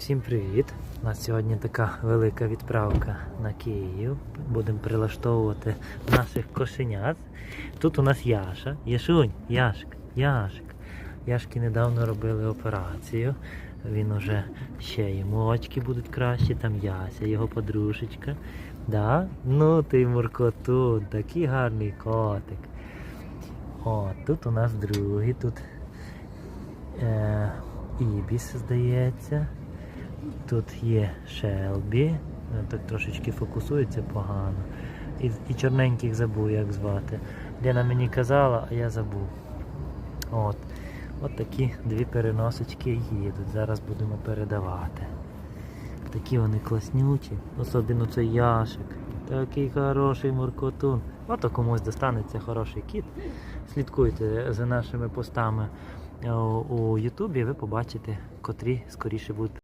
Всім привіт! У нас сьогодні така велика відправка на Київ. Будемо прилаштовувати наших кошенят. Тут у нас Яша. Яшунь, Яшк, Яшк. Яшки недавно робили операцію. Він уже ще йому очки будуть кращі, там Яся, його подружечка. Да? Ну ти Муркотун, такий гарний котик. О, тут у нас другий, тут е, Ібіс, здається. Тут є Шелбі, так трошечки фокусується погано. І, і чорненьких забув, як звати. Лена мені казала, а я забув. От. От такі дві переносочки їдуть. Зараз будемо передавати. Такі вони класнючі, особливо цей яшик. Такий хороший муркотун. Ото комусь достанеться хороший кіт. Слідкуйте за нашими постами е, у Ютубі, ви побачите, котрі скоріше будуть.